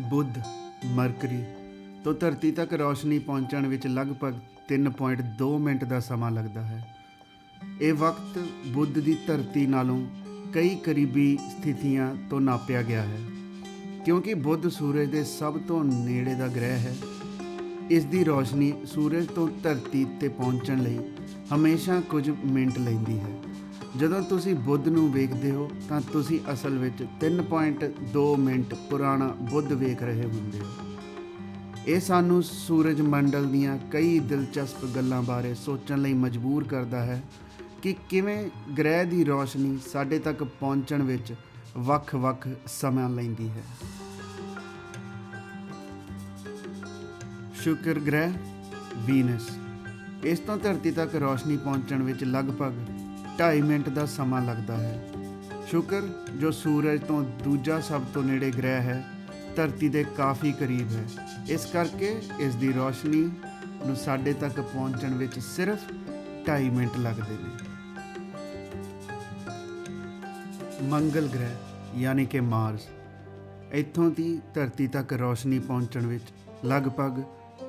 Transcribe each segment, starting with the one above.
ਬੁੱਧ, mercury ਤੋਂ ਧਰਤੀ ਤੱਕ ਰੌਸ਼ਨੀ ਪਹੁੰਚਣ ਵਿੱਚ ਲਗਭਗ 3.2 ਮਿੰਟ ਦਾ ਸਮਾਂ ਲੱਗਦਾ ਹੈ। ਇਹ ਵਕਤ ਬੁੱਧ ਦੀ ਧਰਤੀ ਨਾਲੋਂ ਕਈ ਕਰੀਬੀ ਸਥਿਤੀਆਂ ਤੋਂ ਨਾਪਿਆ ਗਿਆ ਹੈ, ਕਿਉਂਕਿ ਬੁੱਧ ਸੂਰਜ ਦੇ ਸਭ ਤੋਂ ਨੇੜੇ ਦਾ ਗ੍ਰਹਿ ਹੈ। ਇਸ ਦੀ ਰੌਸ਼ਨੀ ਸੂਰਜ ਤੋਂ ਧਰਤੀ ਤੇ ਪਹੁੰਚਣ ਲਈ ਹਮੇਸ਼ਾ ਕੁਝ ਮਿੰਟ ਲੈਂਦੀ ਹੈ। ਜਦੋਂ ਤੁਸੀਂ ਬੁੱਧ ਨੂੰ ਵੇਖਦੇ ਹੋ, ਤਾਂ ਤੁਸੀਂ ਅਸਲ ਵਿੱਚ 3.2 ਮਿੰਟ ਪੁਰਾਣਾ ਬੁੱਧ ਵੇਖ ਰਹੇ ਹੁੰਦੇ ਹੋ। ਇਹ ਸਾਨੂੰ ਸੂਰਜ ਮੰਡਲ ਦੀਆਂ ਕਈ ਦਿਲਚਸਪ ਗੱਲਾਂ ਬਾਰੇ ਸੋਚਣ ਲਈ ਮਜਬੂਰ ਕਰਦਾ ਹੈ ਕਿ ਕਿਵੇਂ ਗ੍ਰਹਿ ਦੀ ਰੌਸ਼ਨੀ ਸਾਡੇ ਤੱਕ ਪਹੁੰਚਣ ਵਿੱਚ ਵੱਖ-ਵੱਖ ਸਮਾਂ ਲੈਂਦੀ ਹੈ। ਸ਼ੁਕਰ ਗ੍ਰਹਿ, ਵੀਨਸ। ਇਸ ਤੋਂ ਧਰਤੀ ਤੱਕ ਰੋਸ਼ਨੀ ਪਹੁੰਚਣ ਵਿੱਚ ਲਗਭਗ 2.5 ਮਿੰਟ ਦਾ ਸਮਾਂ ਲੱਗਦਾ ਹੈ। ਸ਼ੁਕਰ, ਜੋ ਸੂਰਜ ਤੋਂ ਦੂਜਾ ਸਭ ਤੋਂ ਨੇੜੇ ਗ੍ਰਹਿ ਹੈ, ਧਰਤੀ ਦੇ ਕਾਫੀ ਕਰੀਬ ਹੈ। ਇਸ ਕਰਕੇ ਇਸ ਦੀ ਰੌਸ਼ਨੀ ਨੂੰ ਸਾਡੇ ਤੱਕ ਪਹੁੰਚਣ ਵਿੱਚ ਸਿਰਫ 2.5 ਮਿੰਟ ਲੱਗਦੇ ਨੇ। ਮੰਗਲ ਗ੍ਰਹਿ, ਯਾਨੀ ਕਿ ਮਾਰਸ, ਇੱਥੋਂ ਦੀ ਧਰਤੀ ਤੱਕ ਰੌਸ਼ਨੀ ਪਹੁੰਚਣ ਵਿੱਚ ਲਗਭਗ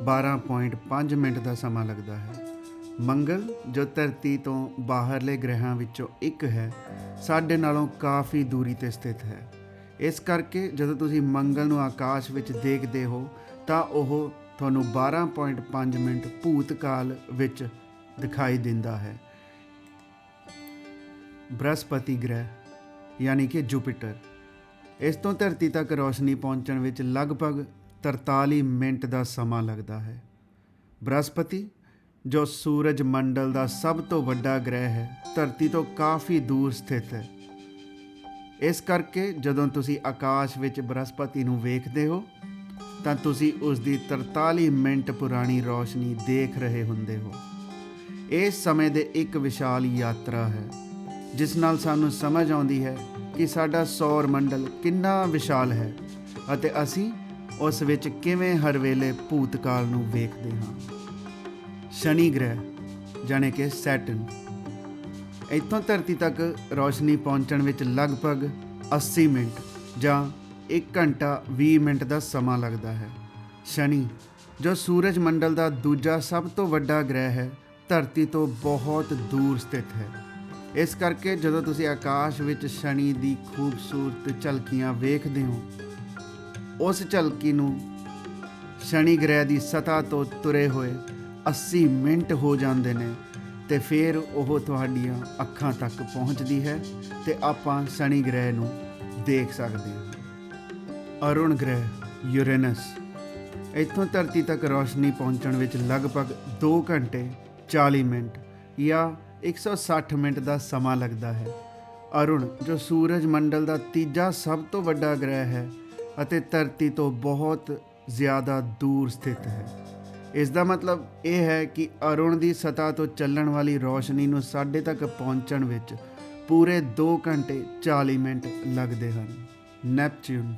12.5 ਮਿੰਟ ਦਾ ਸਮਾਂ ਲੱਗਦਾ ਹੈ। ਮੰਗਲ ਜੋ ਧਰਤੀ ਤੋਂ ਬਾਹਰਲੇ ਗ੍ਰਹਿਆਂ ਵਿੱਚੋਂ ਇੱਕ ਹੈ, ਸਾਡੇ ਨਾਲੋਂ ਕਾਫੀ ਦੂਰੀ ਤੇ ਸਥਿਤ ਹੈ। ਇਸ ਕਰਕੇ ਜਦੋਂ ਤੁਸੀਂ ਮੰਗਲ ਨੂੰ ਆਕਾਸ਼ ਵਿੱਚ ਦੇਖਦੇ ਹੋ, ਤਾਂ ਉਹ ਤੁਹਾਨੂੰ 12.5 ਮਿੰਟ ਭੂਤਕਾਲ ਵਿੱਚ ਦਿਖਾਈ ਦਿੰਦਾ ਹੈ। ਬ੍ਰਹਸਪਤੀ ਗ੍ਰਹਿ, ਯਾਨੀ ਕਿ ਜੁਪੀਟਰ। ਇਸ ਤੋਂ ਧਰਤੀ ਤੱਕ ਰੌਸ਼ਨੀ ਪਹੁੰਚਣ ਵਿੱਚ ਲਗਭਗ 43 ਮਿੰਟ ਦਾ ਸਮਾਂ ਲੱਗਦਾ ਹੈ। ਬ੍ਰਹਸਪਤੀ ਜੋ ਸੂਰਜ ਮੰਡਲ ਦਾ ਸਭ ਤੋਂ ਵੱਡਾ ਗ੍ਰਹਿ ਹੈ, ਧਰਤੀ ਤੋਂ ਕਾਫੀ ਦੂਰ ਸਥਿਤ ਹੈ। ਇਸ ਕਰਕੇ ਜਦੋਂ ਤੁਸੀਂ ਆਕਾਸ਼ ਵਿੱਚ ਬ੍ਰਹਸਪਤੀ ਨੂੰ ਵੇਖਦੇ ਹੋ, ਤਾਂ ਤੁਸੀਂ ਉਸ ਦੀ 43 ਮਿੰਟ ਪੁਰਾਣੀ ਰੌਸ਼ਨੀ ਦੇਖ ਰਹੇ ਹੁੰਦੇ ਹੋ। ਇਸ ਸਮੇਂ ਦੇ ਇੱਕ ਵਿਸ਼ਾਲ ਯਾਤਰਾ ਹੈ, ਜਿਸ ਨਾਲ ਸਾਨੂੰ ਸਮਝ ਆਉਂਦੀ ਹੈ ਕਿ ਸਾਡਾ ਸੌਰ ਮੰਡਲ ਕਿੰਨਾ ਵਿਸ਼ਾਲ ਹੈ ਅਤੇ ਅਸੀਂ ਉਸ ਵਿੱਚ ਕਿਵੇਂ ਹਰ ਵੇਲੇ ਭੂਤਕਾਲ ਨੂੰ ਵੇਖਦੇ ਹਾਂ। ਸ਼ਨੀ ਗ੍ਰਹਿ, ਜਾਣੇ ਕਿ ਸੈਟਰਨ। ਇੱਥੋਂ ਧਰਤੀ ਤੱਕ ਰੌਸ਼ਨੀ ਪਹੁੰਚਣ ਵਿੱਚ ਲਗਭਗ 80 ਮਿੰਟ ਜਾਂ 1 ਘੰਟਾ 20 ਮਿੰਟ ਦਾ ਸਮਾਂ ਲੱਗਦਾ ਹੈ। ਸ਼ਨੀ, ਜੋ ਸੂਰਜ ਮੰਡਲ ਦਾ ਦੂਜਾ ਸਭ ਤੋਂ ਵੱਡਾ ਗ੍ਰਹਿ ਹੈ, ਧਰਤੀ ਤੋਂ ਬਹੁਤ ਦੂਰ ਸਥਿਤ ਹੈ। ਇਸ ਕਰਕੇ ਜਦੋਂ ਤੁਸੀਂ ਆਕਾਸ਼ ਵਿੱਚ ਸ਼ਨੀ ਦੀ ਖੂਬਸੂਰਤ ਝਲਕੀਆਂ ਵੇਖਦੇ ਹੋ, ਉਸ ਝਲਕੀ ਨੂੰ ਸ਼ਨੀ ਗ੍ਰਹਿ ਦੀ ਸਤ੍ਹਾ ਤੋਂ ਤੁਰੇ ਹੋਏ 80 ਮਿੰਟ ਹੋ ਜਾਂਦੇ ਨੇ ਤੇ ਫਿਰ ਉਹ ਤੁਹਾਡੀਆਂ ਅੱਖਾਂ ਤੱਕ ਪਹੁੰਚਦੀ ਹੈ ਤੇ ਆਪਾਂ ਸ਼ਨੀ ਗ੍ਰਹਿ ਨੂੰ ਦੇਖ ਸਕਦੇ ਹਾਂ। ਅਰੁਣ ਗ੍ਰਹਿ ਯੂਰੇਨਸ ਇੱਥੋਂ ਧਰਤੀ ਤੱਕ ਰੌਸ਼ਨੀ ਪਹੁੰਚਣ ਵਿੱਚ ਲਗਭਗ 2 ਘੰਟੇ 40 ਮਿੰਟ ਜਾਂ 160 ਮਿੰਟ ਦਾ ਸਮਾਂ ਲੱਗਦਾ ਹੈ। ਅਰੁਣ, ਜੋ ਸੂਰਜ ਮੰਡਲ ਦਾ ਤੀਜਾ ਸਭ ਤੋਂ ਵੱਡਾ ਗ੍ਰਹਿ ਹੈ ਅਤੇ ਧਰਤੀ ਤੋਂ ਬਹੁਤ ਜ਼ਿਆਦਾ ਦੂਰ ਸਥਿਤ ਹੈ। ਇਸ ਦਾ ਮਤਲਬ ਇਹ ਹੈ ਕਿ ਅਰੁਣ ਦੀ ਸਤ੍ਹਾ ਤੋਂ ਚੱਲਣ ਵਾਲੀ ਰੌਸ਼ਨੀ ਨੂੰ ਸਾਡੇ ਤੱਕ ਪਹੁੰਚਣ ਵਿੱਚ ਪੂਰੇ 2 ਘੰਟੇ 40 ਮਿੰਟ ਲੱਗਦੇ ਹਨ। ਨੈਪਚੂਨ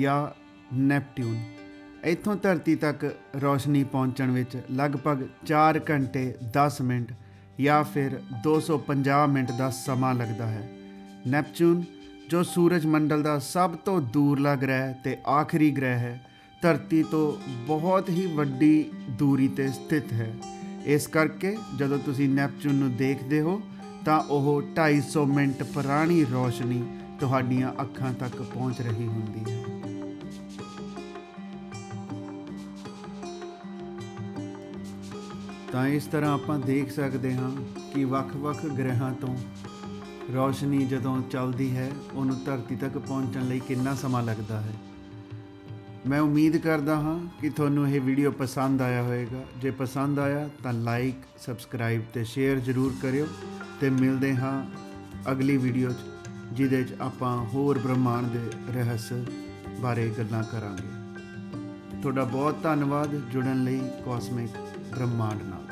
ਜਾਂ ਨੈਪਟਿਊਨ। ਇੱਥੋਂ ਧਰਤੀ ਤੱਕ ਰੋਸ਼ਨੀ ਪਹੁੰਚਣ ਵਿੱਚ ਲਗਭਗ 4 ਘੰਟੇ 10 ਮਿੰਟ ਜਾਂ ਫਿਰ 250 ਮਿੰਟ ਦਾ ਸਮਾਂ ਲੱਗਦਾ ਹੈ। ਨੈਪਚੂਨ ਜੋ ਸੂਰਜ ਮੰਡਲ ਦਾ ਸਭ ਤੋਂ ਦੂਰਲਾ ਗ੍ਰਹਿ ਤੇ ਆਖਰੀ ਗ੍ਰਹਿ ਹੈ ਧਰਤੀ ਤੋਂ ਬਹੁਤ ਹੀ ਵੱਡੀ ਦੂਰੀ ਤੇ ਸਥਿਤ ਹੈ। ਇਸ ਕਰਕੇ ਜਦੋਂ ਤੁਸੀਂ ਨੈਪਚੂਨ ਨੂੰ ਦੇਖਦੇ ਹੋ, ਤਾਂ ਉਹ 250 ਮਿੰਟ ਪੁਰਾਣੀ ਰੌਸ਼ਨੀ ਤੁਹਾਡੀਆਂ ਅੱਖਾਂ ਤੱਕ ਪਹੁੰਚ ਰਹੀ ਹੁੰਦੀ ਹੈ। ਤਾਂ ਇਸ ਤਰ੍ਹਾਂ ਆਪਾਂ ਦੇਖ ਸਕਦੇ ਹਾਂ ਕਿ ਵੱਖ-ਵੱਖ ਗ੍ਰਹਿਆਂ ਤੋਂ ਰੌਸ਼ਨੀ ਜਦੋਂ ਚੱਲਦੀ ਹੈ, ਉਹਨੂੰ ਧਰਤੀ ਤੱਕ ਪਹੁੰਚਣ ਲਈ ਕਿੰਨਾ ਸਮਾਂ ਲੱਗਦਾ ਹੈ। ਮੈਂ ਉਮੀਦ ਕਰਦਾ ਹਾਂ ਕਿ ਤੁਹਾਨੂੰ ਇਹ ਵੀਡੀਓ ਪਸੰਦ ਆਇਆ ਹੋਵੇਗਾ। ਜੇ ਪਸੰਦ ਆਇਆ ਤਾਂ ਲਾਈਕ ਸਬਸਕ੍ਰਾਈਬ ਤੇ ਸ਼ੇਅਰ ਜ਼ਰੂਰ ਕਰਿਓ ਤੇ ਮਿਲਦੇ ਹਾਂ ਅਗਲੀ ਵੀਡੀਓ 'ਚ, ਜਿਹਦੇ 'ਚ ਆਪਾਂ ਹੋਰ ਬ੍ਰਹਮਾਂਡ ਦੇ ਰਹੱਸ ਬਾਰੇ ਗੱਲਾਂ ਕਰਾਂਗੇ। ਤੁਹਾਡਾ ਬਹੁਤ ਧੰਨਵਾਦ। ਜੁੜਨ ਲਈ ਕਾਸਮਿਕ ਬ੍ਰਹਮਾਂਡ ਨਾਲ।